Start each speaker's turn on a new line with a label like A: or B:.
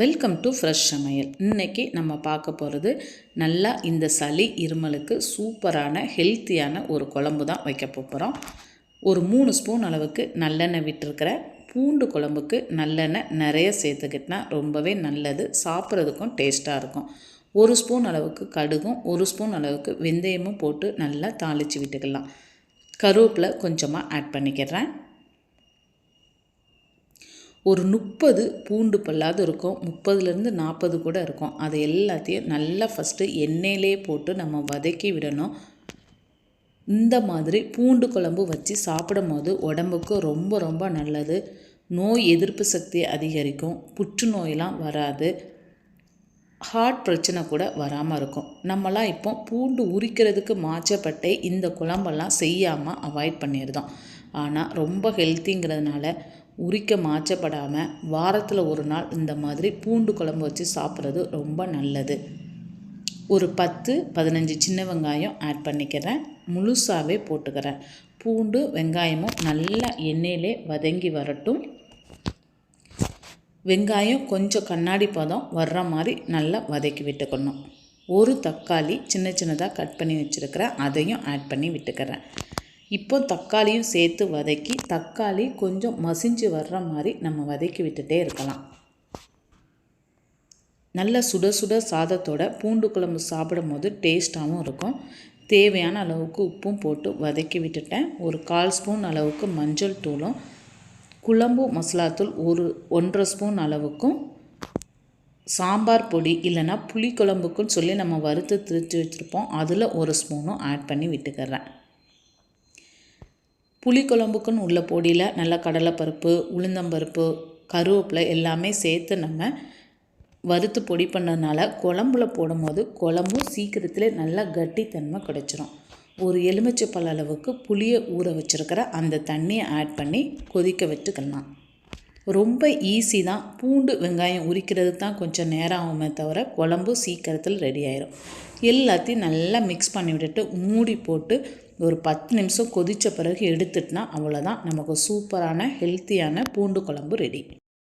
A: Welcome to fresh சமையல். இன்றைக்கி நம்ம பார்க்க போகிறது நல்லா இந்த சளி இருமலுக்கு சூப்பரான ஹெல்த்தியான ஒரு குழம்பு தான் வைக்க போகிறோம் ஒரு மூணு ஸ்பூன் அளவுக்கு நல்லெண்ணெய் விட்டுருக்கிறேன் பூண்டு குழம்புக்கு நல்லெண்ணெய் நிறைய சேர்த்துக்கிட்டினா ரொம்பவே நல்லது சாப்பிட்றதுக்கும் டேஸ்ட்டாக இருக்கும். ஒரு ஸ்பூன் அளவுக்கு கடுகும் ஒரு ஸ்பூன் அளவுக்கு வெந்தயமும் போட்டு நல்லா தாளித்து விட்டுக்கலாம். கருவேப்பில் கொஞ்சமாக ஆட் பண்ணிக்கிறேன். ஒரு முப்பது பூண்டு பல்லாவது இருக்கும். முப்பதுலேருந்து நாற்பது கூட இருக்கும். அதை எல்லாத்தையும் நல்லா ஃபஸ்ட்டு எண்ணெயிலே போட்டு நம்ம வதக்கி விடணும். இந்த மாதிரி பூண்டு குழம்பு வச்சு சாப்பிடும் போது உடம்புக்கு ரொம்ப ரொம்ப நல்லது. நோய் எதிர்ப்பு சக்தி அதிகரிக்கும். புற்றுநோயெலாம் வராது. ஹார்ட் பிரச்சனை கூட வராமல் இருக்கும். நம்மலாம் இப்போ பூண்டு உரிக்கிறதுக்கு மாற்றப்பட்டே இந்த குழம்பெல்லாம் செய்யாமல் அவாய்ட் பண்ணிடுதோம் ஆனால் ரொம்ப ஹெல்த்திங்கிறதுனால உரிக்க மாற்றப்படாமல் வாரத்தில் ஒரு நாள் இந்த மாதிரி பூண்டு குழம்பு வச்சு சாப்பிட்றது ரொம்ப நல்லது. ஒரு பத்து பதினஞ்சு சின்ன வெங்காயம் ஆட் பண்ணிக்கிறேன். முழுசாகவே போட்டுக்கிறேன். பூண்டு வெங்காயமும் நல்லா எண்ணெயிலே வதங்கி வரட்டும். வெங்காயம் கொஞ்சம் கண்ணாடி பதம் வர்ற மாதிரி நல்லா வதக்கி விட்டுக்கணும். ஒரு தக்காளி சின்ன சின்னதாக கட் பண்ணி வச்சுருக்கிறேன். அதையும் ஆட் பண்ணி விட்டுக்கிறேன். இப்போ தக்காளியும் சேர்த்து வதக்கி தக்காளி கொஞ்சம் மசிஞ்சு வர்ற மாதிரி நம்ம வதக்கி விட்டுட்டே இருக்கலாம். நல்ல சுட சுட சாதத்தோட பூண்டு குழம்பு சாப்பிடும் போது டேஸ்ட்டாகவும் இருக்கும். தேவையான அளவுக்கு உப்பும் போட்டு வதக்கி விட்டுட்டேன். ஒரு கால் ஸ்பூன் அளவுக்கு மஞ்சள் தூளும் குழம்பு மசாலாத்தூள் ஒரு ஒன்றரை ஸ்பூன் அளவுக்கும் சாம்பார் பொடி இல்லைன்னா புளி குழம்புக்குன்னு சொல்லி நம்ம வறுத்து திரித்து வச்சுருப்போம். அதில் ஒரு ஸ்பூனும் ஆட் பண்ணி விட்டுக்கிறேன். புளிக்குழம்புக்குன்னு உள்ள பொடியில் நல்லா கடலைப்பருப்பு உளுந்தம்பருப்பு கருவேப்பிலை எல்லாமே சேர்த்து நம்ம வறுத்து பொடி பண்ணதுனால குழம்புல போடும்போது குழம்பும் சீக்கிரத்தில் நல்லா கட்டித்தன்மை கிடச்சிரும். ஒரு எலுமிச்சை பழ அளவுக்கு புளியை ஊற வச்சுருக்கிற அந்த தண்ணியை ஆட் பண்ணி கொதிக்க வச்சுக்கலாம் ரொம்ப ஈஸி தான். பூண்டு வெங்காயம் உரிக்கிறது தான் கொஞ்சம் நேரம் ஆகுமே தவிர குழம்பு சீக்கிரத்தில் ரெடி ஆயிரும். எல்லாத்தையும் நல்லா மிக்ஸ் பண்ணி விட்டுட்டு மூடி போட்டு ஒரு பத்து நிமிஷம் கொதித்த பிறகு எடுத்துட்டுனா அவ்வளோதான் நமக்கு சூப்பரான ஹெல்த்தியான பூண்டு குழம்பு ரெடி